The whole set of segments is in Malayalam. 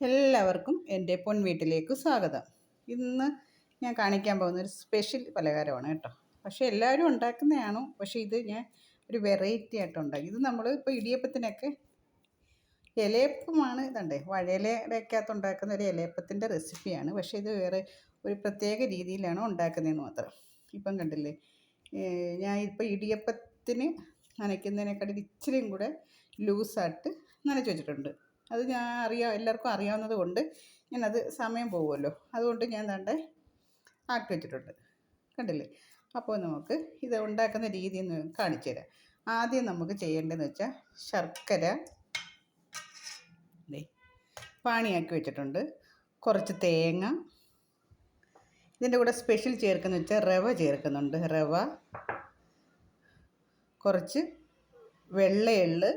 എല്ലാവർക്കും എന്റെ പൊൻവീട്ടിലേക്ക് സ്വാഗതം. ഇന്ന് ഞാൻ കാണിക്കാൻ പോകുന്ന ഒരു സ്പെഷ്യൽ പലഹാരമാണ് കേട്ടോ. പക്ഷേ എല്ലാവരും ഉണ്ടാക്കുന്നതാണോ? പക്ഷേ ഇത് ഞാൻ ഒരു വെറൈറ്റി ആയിട്ട് ഉണ്ടാക്കി. ഇത് നമ്മൾ ഇപ്പോൾ ഇടിയപ്പത്തിനൊക്കെ ഇലയപ്പമാണ് ഇതുണ്ടേ. വഴയിലക്കകത്ത് ഉണ്ടാക്കുന്ന ഒരു ഇലയപ്പത്തിന്റെ റെസിപ്പിയാണ്. പക്ഷേ ഇത് വേറെ ഒരു പ്രത്യേക രീതിയിലാണ് ഉണ്ടാക്കുന്നതെന്ന് മാത്രം. ഇപ്പം കണ്ടില്ലേ? ഞാൻ ഇപ്പോൾ ഇടിയപ്പത്തിന് നനയ്ക്കുന്നതിനേക്കാട്ടിൽ ഇച്ചിരിയും കൂടെ ലൂസായിട്ട് നനച്ച് വെച്ചിട്ടുണ്ട്. അത് ഞാൻ അറിയാം എല്ലാവർക്കും അറിയാവുന്നത് കൊണ്ട് ഞാനത് സമയം പോകുമല്ലോ അതുകൊണ്ട് ഞാൻ ദാണ്ടെ ആക്കി വെച്ചിട്ടുണ്ട്. കണ്ടില്ലേ? അപ്പോൾ നമുക്ക് ഇത് ഉണ്ടാക്കുന്ന രീതി ഒന്ന് കാണിച്ചു തരാം. ആദ്യം നമുക്ക് ചെയ്യേണ്ടതെന്ന് വെച്ചാൽ ശർക്കര പാണിയാക്കി വെച്ചിട്ടുണ്ട്. കുറച്ച് തേങ്ങ. ഇതിന്റെ കൂടെ സ്പെഷ്യൽ ചേർക്കുന്ന വെച്ചാൽ റവ ചേർക്കുന്നുണ്ട്. റവ. കുറച്ച് വെള്ള എള്ള്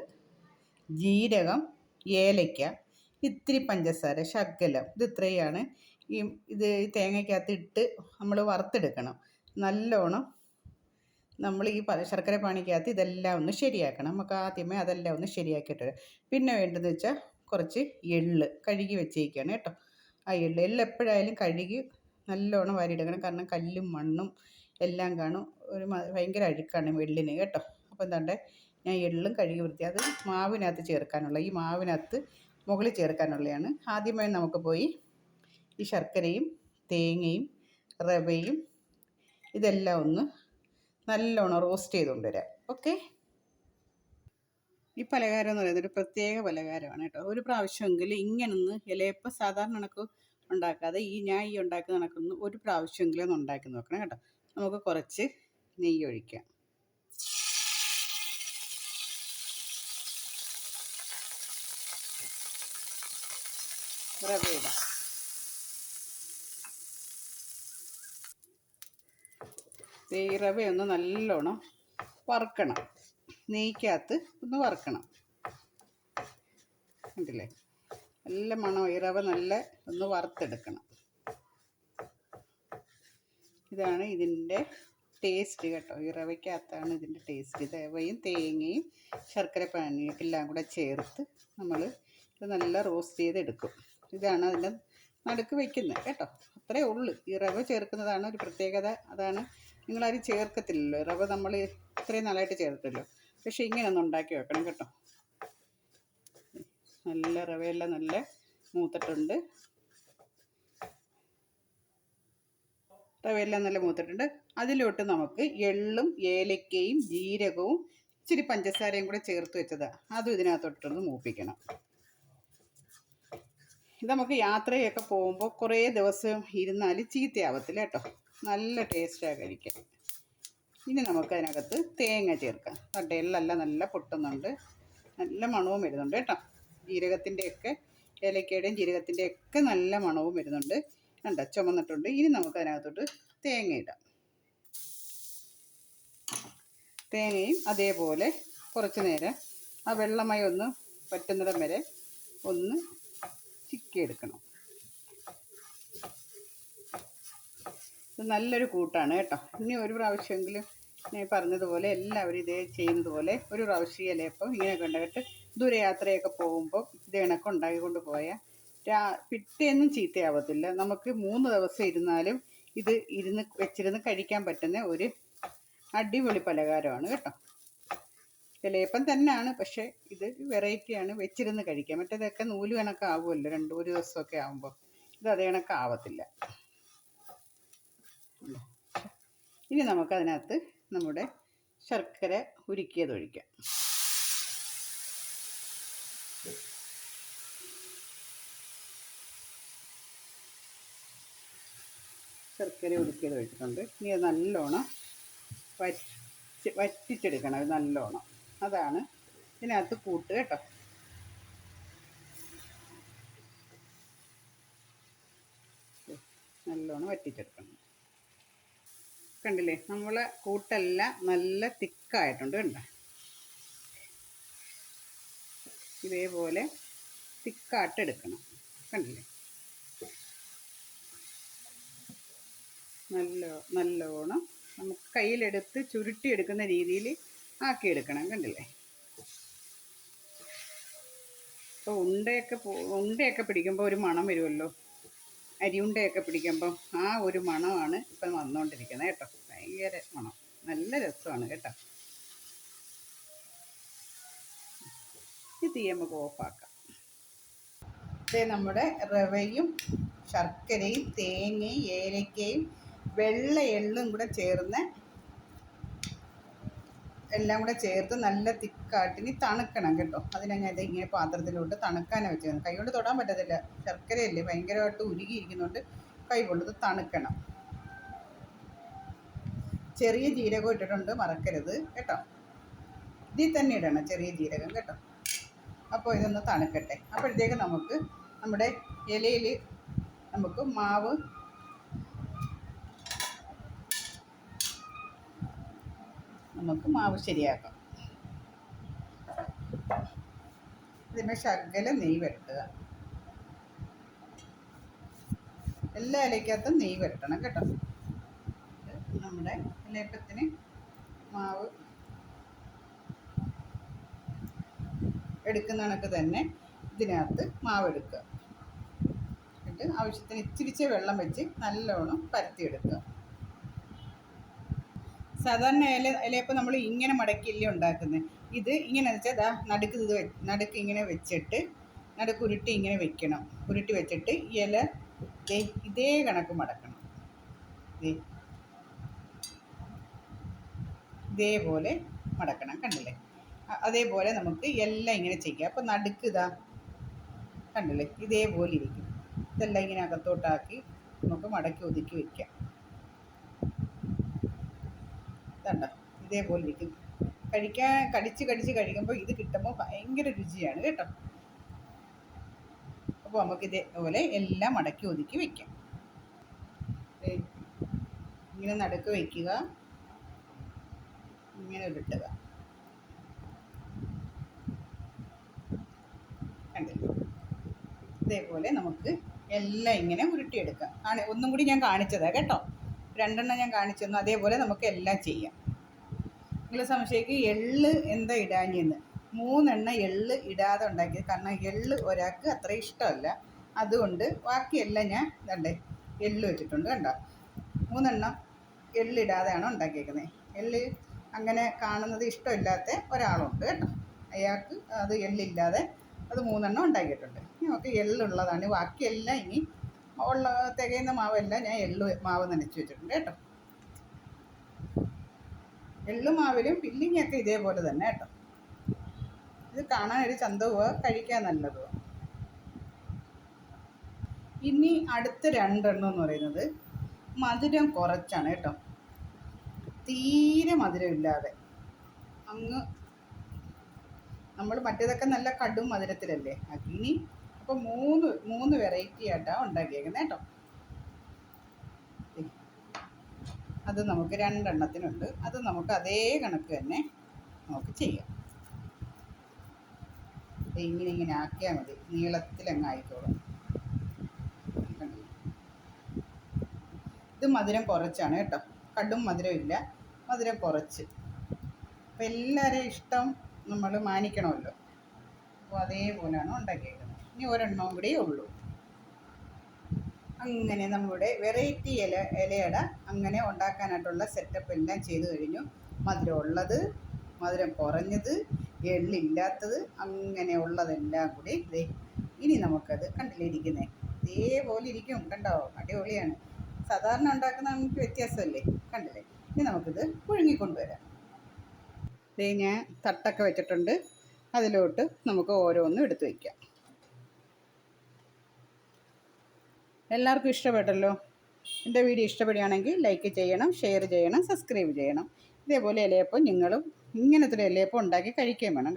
ജീരകം ഏലയ്ക്ക ഇത്തിരി പഞ്ചസാര ശകലം ഇത് ഇത്രയാണ്. ഈ ഇത് തേങ്ങയ്ക്കകത്ത് ഇട്ട് നമ്മൾ വറുത്തെടുക്കണം. നല്ലോണം നമ്മൾ ഈ ശർക്കര പാണിക്കകത്ത് ഇതെല്ലാം ഒന്ന് ശരിയാക്കണം. നമുക്ക് ആദ്യമേ അതെല്ലാം ഒന്ന് ശരിയാക്കിയിട്ട് പിന്നെ വേണ്ടതെന്ന് വെച്ചാൽ കുറച്ച് എള്ള് കഴുകി വെച്ചേക്കാണ് കേട്ടോ. ആ എള്ള് എള്ള് എപ്പോഴായാലും കഴുകി നല്ലോണം വാരിയെടുക്കണം. കാരണം കല്ലും മണ്ണും എല്ലാം കാണും. ഒരു ഭയങ്കര അഴുക്കാണ് എള്ളിന് കേട്ടോ. അപ്പോൾ എന്താണ്ട് ഞാൻ എള്ളും കഴുകി വൃത്തി അത് മാവിനകത്ത് ചേർക്കാനുള്ള ഈ മാവിനകത്ത് മുകളിൽ ചേർക്കാനുള്ളതാണ് ആദ്യമായി നമുക്ക് പോയി ഈ ശർക്കരയും തേങ്ങയും റവയും ഇതെല്ലാം ഒന്ന് നല്ലോണം റോസ്റ്റ് ചെയ്തുകൊണ്ട് വരാം ഓക്കെ? ഈ പലഹാരം എന്ന് പറയുന്നത് ഒരു പ്രത്യേക പലഹാരമാണ് കേട്ടോ. ഒരു പ്രാവശ്യമെങ്കിലും ഇങ്ങനൊന്ന് ഇലയപ്പം സാധാരണ കണക്ക് ഉണ്ടാക്കാതെ ഈ ഞാൻ ഈ ഉണ്ടാക്കുന്ന കണക്കൊന്ന് ഒരു പ്രാവശ്യമെങ്കിലും ഒന്ന് ഉണ്ടാക്കി നോക്കണം കേട്ടോ. നമുക്ക് കുറച്ച് നെയ്യ് ഒഴിക്കാം റവ ഈ റവയൊന്ന് നല്ലോണം വറുക്കണം. നെയ്ക്കകത്ത് ഒന്ന് വറുക്കണം. കണ്ടില്ലേ? നല്ല മണം. ഈ റവ നല്ല ഒന്ന് വറുത്തെടുക്കണം. ഇതാണ് ഇതിന്റെ ടേസ്റ്റ് കേട്ടോ. ഈ റവയ്ക്കകത്താണ് ഇതിന്റെ ടേസ്റ്റ്. റവയും തേങ്ങയും ശർക്കര പാനിയും എല്ലാം കൂടെ ചേർത്ത് നമ്മൾ ഇത് നല്ല റോസ്റ്റ് ചെയ്തെടുക്കും. ഇതാണ് അതിന്റെ നടുക്ക് വെക്കുന്നത് കേട്ടോ. അത്രേ ഉള്ളൂ. ഈ റവ ചേർക്കുന്നതാണ് ഒരു പ്രത്യേകത. അതാണ് നിങ്ങളാരും ചേർക്കത്തില്ലല്ലോ. റവ നമ്മൾ ഇത്രയും നാളായിട്ട് ചേർത്തല്ലോ പക്ഷേ ഇങ്ങനെ ഒന്ന് ഉണ്ടാക്കി വെക്കണം കേട്ടോ. നല്ല റവയെല്ലാം നല്ല മൂത്തിട്ടുണ്ട്. റവയെല്ലാം നല്ല മൂത്തിട്ടുണ്ട്. അതിലോട്ട് നമുക്ക് എള്ളും ഏലക്കയും ജീരകവും ഇച്ചിരി പഞ്ചസാരയും കൂടെ ചേർത്ത് വെച്ചതാണ് അതും ഇതിനകത്തോട്ടൊന്ന് മൂപ്പിക്കണം. നമുക്ക് യാത്രയൊക്കെ പോകുമ്പോൾ കുറേ ദിവസം ഇരുന്നാൽ ചീത്തയാവത്തില്ല കേട്ടോ. നല്ല ടേസ്റ്റാണ് കഴിക്കാൻ. ഇനി നമുക്ക് അതിനകത്ത് തേങ്ങ ചേർക്കാം. തട്ടയിലെല്ലാം നല്ല പൊട്ടുന്നുണ്ട്. നല്ല മണവും വരുന്നുണ്ട് കേട്ടോ. ജീരകത്തിന്റെയൊക്കെ ഏലക്കയുടെയും ജീരകത്തിന്റെയൊക്കെ നല്ല മണവും വരുന്നുണ്ട്. കണ്ട ചുമന്നിട്ടുണ്ട്. ഇനി നമുക്ക് അതിനകത്തോട്ട് തേങ്ങ ഇടാം. തേങ്ങയും അതേപോലെ കുറച്ച് നേരം ആ വെള്ളമായി ഒന്ന് പറ്റുന്നിടം വരെ ഒന്ന് ചിക്കിയെടുക്കണം ഇത് നല്ലൊരു കൂട്ടാണ് കേട്ടോ. ഇനി ഒരു പ്രാവശ്യമെങ്കിലും ഞാൻ പറഞ്ഞതുപോലെ എല്ലാവരും ഇതേ ചെയ്യുന്നത് പോലെ ഒരു പ്രാവശ്യം ഇലയപ്പം ഇങ്ങനെയൊക്കെ ഉണ്ടായിട്ട് ദൂരയാത്രയൊക്കെ പോകുമ്പോൾ ഇത് ഇണക്കം ഉണ്ടാക്കിക്കൊണ്ട് പോയാൽ രാ പിറ്റേന്നും ചീത്തയാവത്തില്ല. നമുക്ക് മൂന്ന് ദിവസം ഇരുന്നാലും ഇത് ഇരുന്ന് വെച്ചിരുന്ന് കഴിക്കാൻ പറ്റുന്ന ഒരു അടിപൊളി പലഹാരമാണ് കേട്ടോ. ഇലയപ്പം തന്നെയാണ് പക്ഷേ ഇത് വെറൈറ്റിയാണ് വെച്ചിരുന്ന് കഴിക്കാം. മറ്റേതൊക്കെ നൂൽ കണക്ക് ആവുമല്ലോ. രണ്ട് ഒരു ദിവസമൊക്കെ ആകുമ്പോൾ ഇത് അതേ കണക്ക് ആവത്തില്ല. ഇനി നമുക്കതിനകത്ത് നമ്മുടെ ശർക്കര ഉരുക്കിയത് ഒഴിക്കാം. ശർക്കര ഉരുക്കിയത് ഒഴിച്ചിട്ടുണ്ട്. ഇനി അത് നല്ലോണം വറ്റി വറ്റിച്ചെടുക്കണം. അത് നല്ലോണം. അതാണ്. ഇതിനകത്ത് കൂട്ട് കേട്ടോ. നല്ലോണം വറ്റിച്ചെടുക്കണം. കണ്ടില്ലേ നമ്മളെ കൂട്ടെല്ലാം നല്ല തിക്കായിട്ടുണ്ട് കണ്ടോ? ഇതേപോലെ തിക്കായിട്ട് എടുക്കണം. കണ്ടില്ലേ? നല്ല നല്ലോണം നമുക്ക് കയ്യിലെടുത്ത് ചുരുട്ടിയെടുക്കുന്ന രീതിയിൽ ആക്കിയെടുക്കണം കണ്ടില്ലേ? ഇപ്പോൾ ഉണ്ടയൊക്കെ ഉണ്ടയൊക്കെ പിടിക്കുമ്പോൾ ഒരു മണം വരുമല്ലോ? അരിയുണ്ടയൊക്കെ പിടിക്കുമ്പോൾ ആ ഒരു മണമാണ് ഇപ്പം വന്നുകൊണ്ടിരിക്കുന്നത് കേട്ടോ. ഭയങ്കര മണം. നല്ല രസമാണ് കേട്ടോ. ഈ തീ നമുക്ക് ഓഫാക്കാം. ഇത് നമ്മുടെ റവയും ശർക്കരയും തേങ്ങയും ഏലക്കയും വെള്ള എള്ളും കൂടെ ചേർന്ന് എല്ലാം കൂടെ ചേർത്ത് നല്ല തിക്കായിട്ട് ഇനി തണുക്കണം കേട്ടോ. അതിനെ ഞാൻ ഇത് ഇങ്ങനെ പാത്രത്തിലോട്ട് തണുക്കാനാണ് വെച്ചത് കൈ കൊണ്ട് തൊടാൻ പറ്റത്തില്ല. ശർക്കരയല്ലേ ഭയങ്കരമായിട്ട് ഉരുകിയിരിക്കുന്നതുകൊണ്ട് കൈ കൊണ്ടത് തണുക്കണം. ചെറിയ ജീരകം ഇട്ടിട്ടുണ്ട് മറക്കരുത് കേട്ടോ. ഇതിൽ തന്നെ ഇടണം ചെറിയ ജീരകം കേട്ടോ. അപ്പോൾ ഇതൊന്ന് തണുക്കട്ടെ. അപ്പോഴത്തേക്ക് നമുക്ക് നമ്മുടെ ഇലയിൽ നമുക്ക് മാവ് നമുക്ക് മാവ് ശരിയാക്കാം. ഇതിന്റെ ശകല നെയ് വെട്ടുക എല്ലാ ഇലയ്ക്കകത്തും നെയ് വെട്ടണം കേട്ടോ. നമ്മുടെ ഇലയപ്പത്തിന് മാവ് എടുക്കുന്ന കണക്ക് തന്നെ ഇതിനകത്ത് മാവ് എടുക്കുക. എന്നിട്ട് ആവശ്യത്തിന് ഇച്ചിരിച്ച വെള്ളം വെച്ച് നല്ലോണം പരത്തിയെടുക്കുക. സാധാരണ ഇല ഇലയപ്പം നമ്മൾ ഇങ്ങനെ മടക്കി ഇല്ല ഉണ്ടാക്കുന്നത് ഇത് ഇങ്ങനെ വെച്ചാൽ ദാ നടുക്ക് ഇത് നടുക്ക് ഇങ്ങനെ വെച്ചിട്ട് നടുക്ക് ഉരുട്ടി ഇങ്ങനെ വെക്കണം. ഉരുട്ടി വെച്ചിട്ട് ഇല ഇതേ കണക്ക് മടക്കണം. ഇതേപോലെ മടക്കണം കണ്ടില്ലേ? അതേപോലെ നമുക്ക് എല്ലാം ഇങ്ങനെ ചെയ്യാം. അപ്പം നടുക്ക് ഇതാ കണ്ടില്ലേ? ഇതേപോലെ ഇരിക്കും. ഇതെല്ലാം ഇങ്ങനെ അകത്തോട്ടാക്കി നമുക്ക് മടക്കി ഒതുക്കി വെക്കാം. ഇതണ്ട? ഇതേപോലെ ഇരിക്കുന്നു കഴിക്കാൻ കടിച്ച് കടിച്ച് കഴിക്കുമ്പോൾ ഇത് കിട്ടുമ്പോൾ ഭയങ്കര രുചിയാണ് കേട്ടോ. അപ്പോൾ നമുക്ക് ഇതേപോലെ എല്ലാം അടക്കി ഒതുക്കി വെക്കാം. ഇങ്ങനെ നടുക്ക് വയ്ക്കുക ഇങ്ങനെ ഉരുട്ടുക ഇതേപോലെ നമുക്ക് എല്ലാം ഇങ്ങനെ ഉരുട്ടിയെടുക്കാം. ആണ് ഒന്നും കൂടി ഞാൻ കാണിച്ചതാണ് കേട്ടോ. രണ്ടെണ്ണം ഞാൻ കാണിച്ചു തന്നു അതേപോലെ നമുക്ക് എല്ലാം ചെയ്യാം. നിങ്ങൾ സംശയിക്കും എള്ള് എന്താ ഇടാഞ്ഞെന്ന്. മൂന്നെണ്ണ എള്ള് ഇടാതെ ഉണ്ടാക്കിയത്. കാരണം എള്ള് ഒരാൾക്ക് അത്ര ഇഷ്ടമല്ല. അതുകൊണ്ട് ബാക്കിയെല്ലാം ഞാൻ ഇതണ്ടേ എള്ള് വെച്ചിട്ടുണ്ട് കണ്ടോ? മൂന്നെണ്ണം എള്ളിടാതെയാണ് ഉണ്ടാക്കിയേക്കുന്നത് എള്ള് അങ്ങനെ കാണുന്നത് ഇഷ്ടമില്ലാത്ത ഒരാളുണ്ട് കേട്ടോ. അയാൾക്ക് അത് എള്ളില്ലാതെ അത് മൂന്നെണ്ണം ഉണ്ടാക്കിയിട്ടുണ്ട്. നമുക്ക് എള്ളുള്ളതാണ്. ബാക്കിയെല്ലാം ഇനി ഉള്ള തികയുന്ന മാവല്ല. ഞാൻ എള്ളു മാവ് നനച്ച് വെച്ചിട്ടുണ്ട് കേട്ടോ. എള്ളു മാവിലും ഫില്ലിങ്ങൊക്കെ ഇതേപോലെ തന്നെ കേട്ടോ. ഇത് കാണാൻ ഒരു ചന്തവുക കഴിക്കാൻ നല്ലതുക ഇനി അടുത്ത രണ്ടെണ്ണം എന്ന് പറയുന്നത് മധുരം കുറച്ചാണ് കേട്ടോ. തീരെ മധുരമില്ലാതെ. അങ്ങ് നമ്മൾ മറ്റേതൊക്കെ നല്ല കടും മധുരത്തിലല്ലേ? ഇനി അപ്പോൾ മൂന്ന് മൂന്ന് വെറൈറ്റി ആയിട്ടാണ് ഉണ്ടാക്കിയേക്കുന്നത് കേട്ടോ. അത് നമുക്ക് രണ്ടെണ്ണത്തിനുണ്ട്. അത് നമുക്ക് അതേ കണക്ക് തന്നെ നമുക്ക് ചെയ്യാം. ഇങ്ങനെ ഇങ്ങനെ ആക്കിയാൽ മതി. നീളത്തിലങ്ങ് ആയിക്കോളും ഇത് മധുരം കുറച്ചാണ് കേട്ടോ. കടും മധുരം ഇല്ല. മധുരം കുറച്ച്. അപ്പം എല്ലാവരെയും ഇഷ്ടം നമ്മൾ മാനിക്കണമല്ലോ. അപ്പോൾ അതേപോലെയാണ് ഉണ്ടാക്കിയേക്കുന്നത്. ഇനി ഒരെണ്ണവും കൂടിയേ ഉള്ളൂ. അങ്ങനെ നമ്മുടെ വെറൈറ്റി ഇല ഇലയട അങ്ങനെ ഉണ്ടാക്കാനായിട്ടുള്ള സെറ്റപ്പ് എല്ലാം ചെയ്തു കഴിഞ്ഞു. മധുരം ഉള്ളത് മധുരം കുറഞ്ഞത് എള്ളില്ലാത്തത് അങ്ങനെ ഉള്ളതെല്ലാം കൂടി ഇതേ ഇനി നമുക്കത് കണ്ടിലിരിക്കുന്നേ. ഇതേപോലെ ഇരിക്കും കണ്ടോ? അടിപൊളിയാണ്. സാധാരണ ഉണ്ടാക്കുന്ന നമുക്ക് വ്യത്യാസമല്ലേ? കണ്ടില്ലേ? ഇനി നമുക്കിത് പുഴുങ്ങിക്കൊണ്ടുവരാം. ഇതേ ഞാൻ തട്ടൊക്കെ വെച്ചിട്ടുണ്ട്. അതിലോട്ട് നമുക്ക് ഓരോന്നും എടുത്തു വയ്ക്കാം എല്ലാവർക്കും ഇഷ്ടപ്പെട്ടല്ലോ? എന്റെ വീഡിയോ ഇഷ്ടപ്പെടുകയാണെങ്കിൽ ലൈക്ക് ചെയ്യണം ഷെയർ ചെയ്യണം സബ്സ്ക്രൈബ് ചെയ്യണം. ഇതേപോലെ ഇലയപ്പം നിങ്ങളും ഇങ്ങനത്തെ ഒരു ഇലയപ്പം ഉണ്ടാക്കി കഴിക്കുകയും വേണം.